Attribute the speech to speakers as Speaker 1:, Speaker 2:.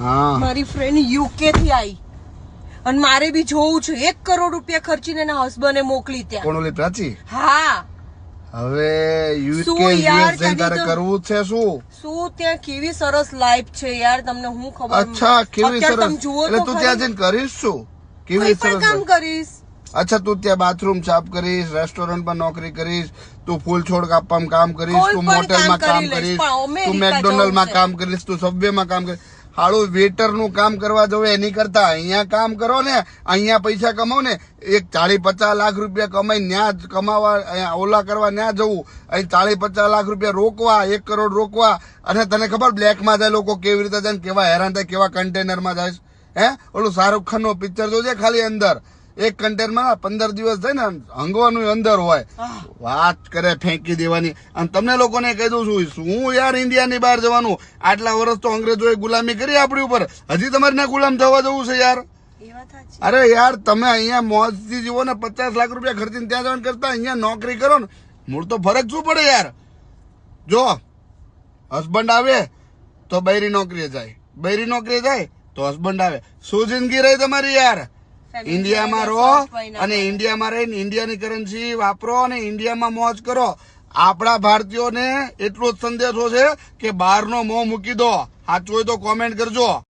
Speaker 1: હા.
Speaker 2: મારી friend UK થી આવી અને મારે બી જોવું છે. એક કરોડ રૂપિયા ખર્ચીને એના હસબન્ડે મોકલી ત્યાં.
Speaker 1: કોણ ઓલી પ્રાચી?
Speaker 2: હા.
Speaker 1: હવે યુકે યુએસ તારે કરવું છે શું?
Speaker 2: શું ત્યાં કેવી સરસ લાઈફ છે યાર તમને હું ખબર
Speaker 1: અચ્છા કેવી સરસ. એટલે
Speaker 2: તું
Speaker 1: ત્યાં જઈને કરીશ શું? કેવી
Speaker 2: સરસ કામ કરીશ.
Speaker 1: અચ્છા તું ત્યાં બાથરૂમ સાફ કરીશ રેસ્ટોરન્ટમાં નોકરી કરીશ તું ફૂલ છોડ કાપવામાં કામ કરીશ તું મોટેલમાં
Speaker 2: કામ
Speaker 1: કરીશ તું મેકડોનલ્ડમાં કામ કરીશ તું સબવેમાં કામ કરીશ હાળું વેટરનું કામ કરવા જવું એની કરતા અહીંયા કામ કરો ને, અહીંયા પૈસા કમાવો ને, એક ચાળી પચાસ લાખ રૂપિયા કમાઈ ન્યા કમાવા ઓલા કરવા ન્યા જવું, અહીં ચાળી પચાસ લાખ રૂપિયા રોકવા, એક કરોડ રોકવા, અને તને ખબર બ્લેકમાં જાય લોકો કેવી રીતે જાય કેવા હેરાન થાય, કેવા કન્ટેનરમાં જાય? હે ઓલું શાહરુખ ખાનનું પિક્ચર જોજે ખાલી અંદર એક કન્ટેનમાં પંદર દિવસ થાય ને હંગવાનું અંદર હોય. વાત કરે ફેંકી દેવાની. અને તમને લોકોને કહી દઉં છું શું યાર ઇન્ડિયાની બહાર જવાનું? આટલા વર્ષ તો અંગ્રેજોએ ગુલામી કરી આપણી ઉપર. હજી તમારે ના ગુલામ થવા જવું છે યાર. અરે યાર તમે અહીંયા મોજથી જીવો ને પચાસ લાખ રૂપિયા ખર્ચીને ત્યાં જવાનું કરતા અહીંયા નોકરી કરો ને. મૂળ તો ફરક શું પડે યાર? જો હસબન્ડ આવે તો બૈરી નોકરીએ જાય. બૈરી નોકરીએ જાય તો હસબન્ડ આવે. શું જિંદગી રહી તમારી યાર? ઇન્ડિયામાં રહો અને ઇન્ડિયામાં રહીને ઇન્ડિયાની કરન્સી વાપરો અને ઇન્ડિયામાં મોજ કરો. આપણા ભારતીયોને એટલો જ સંદેશો છે કે બહારનો મોં મૂકી દો. સાચું હોય તો કોમેન્ટ કરજો.